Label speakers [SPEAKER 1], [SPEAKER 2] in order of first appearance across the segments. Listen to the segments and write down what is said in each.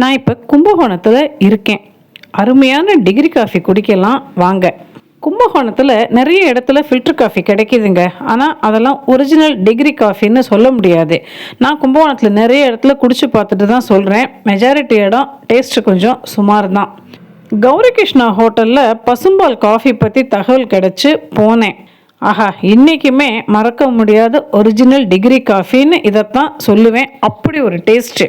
[SPEAKER 1] நான் இப்போ கும்பகோணத்தில் இருக்கேன். அருமையான டிகிரி காஃபி குடிக்கலாம் வாங்க. கும்பகோணத்தில் நிறைய இடத்துல ஃபில்டர் காஃபி கிடைக்கிதுங்க. ஆனால் அதெல்லாம் ஒரிஜினல் டிகிரி காஃபின்னு சொல்ல முடியாது. நான் கும்பகோணத்தில் நிறைய இடத்துல குடிச்சு பார்த்துட்டு தான் சொல்கிறேன் மெஜாரிட்டி இடம் டேஸ்ட்டு கொஞ்சம் சுமார் தான் கௌரி கிருஷ்ணா ஹோட்டலில் பசும்பால் காஃபி பற்றி தகவல் கிடச்சி போனேன். ஆஹா இன்றைக்குமே மறக்க முடியாத ஒரிஜினல் டிகிரி காஃபின்னு இதைத்தான் சொல்லுவேன். அப்படி ஒரு டேஸ்ட்டு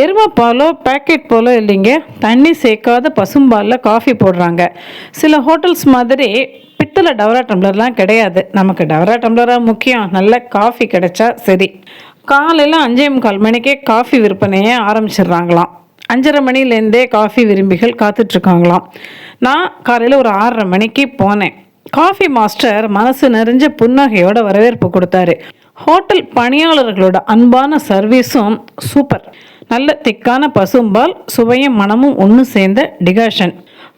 [SPEAKER 1] எருமைப்பாலோ பேக்கெட் போலோ இல்லைங்க. தண்ணி சேர்க்காத பசும்பாலில் காஃபி போடுறாங்க. சில ஹோட்டல்ஸ் மாதிரி பித்தளை டவரா டம்ளர்லாம் கிடையாது. நமக்கு டவரா டம்ளராக முக்கியம். நல்ல காஃபி கிடைச்சா சரி. காலையில் அஞ்சே முக்கால் மணிக்கே காஃபி விற்பனையை ஆரம்பிச்சிடுறாங்களாம். அஞ்சரை மணிலேருந்தே காஃபி விரும்பிகள் காத்துட்ருக்காங்களாம். நான் காலையில் ஒரு ஆறரை மணிக்கு போனேன். காஃபி மாஸ்டர் மனசு நிறைஞ்ச புன்னகையோட வரவேற்பு கொடுத்தாரு. ஹோட்டல் பணியாளர்களோட அன்பான சர்வீஸும் சூப்பர் நல்ல திக்கான பசும்பால் சுவையும் மனமும் ஒன்று சேர்ந்த டிகாஷன்.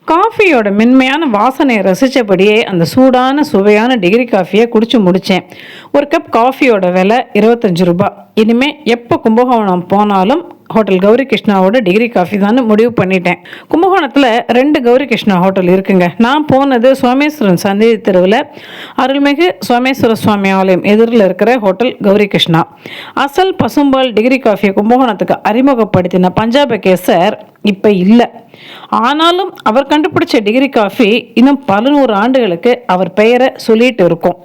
[SPEAKER 1] காஃபியோட மென்மையான வாசனையை ரசித்தபடியே அந்த சூடான சுவையான டிகிரி காஃபியை குடிச்சு முடித்தேன் ஒரு கப் காஃபியோட விலை இருபத்தஞ்சு ரூபா இனிமேல் எப்போ கும்பகோணம் போனாலும் ஹோட்டல் கௌரி கிருஷ்ணாவோட டிகிரி காஃபி தான் முடிவு பண்ணிட்டேன். கும்பகோணத்தில் ரெண்டு கௌரி கிருஷ்ணா ஹோட்டல் இருக்குங்க. நான் போனது சோமேஸ்வரன் சந்நிதி தெருவில் அருள்மிகு சோமேஸ்வர சுவாமி ஆலயம் எதிரில் இருக்கிற ஹோட்டல் கௌரி கிருஷ்ணா. அசல் பசும்பால் டிகிரி காஃபியை கும்பகோணத்துக்கு அறிமுகப்படுத்தின பஞ்சாப கேசர் இப்போ இல்லை. ஆனாலும் அவர் கண்டுபிடிச்ச டிகிரி காஃபி இன்னும் பல நூறு ஆண்டுகளுக்கு அவர் பெயரை சொல்லிட்டு இருக்கும்.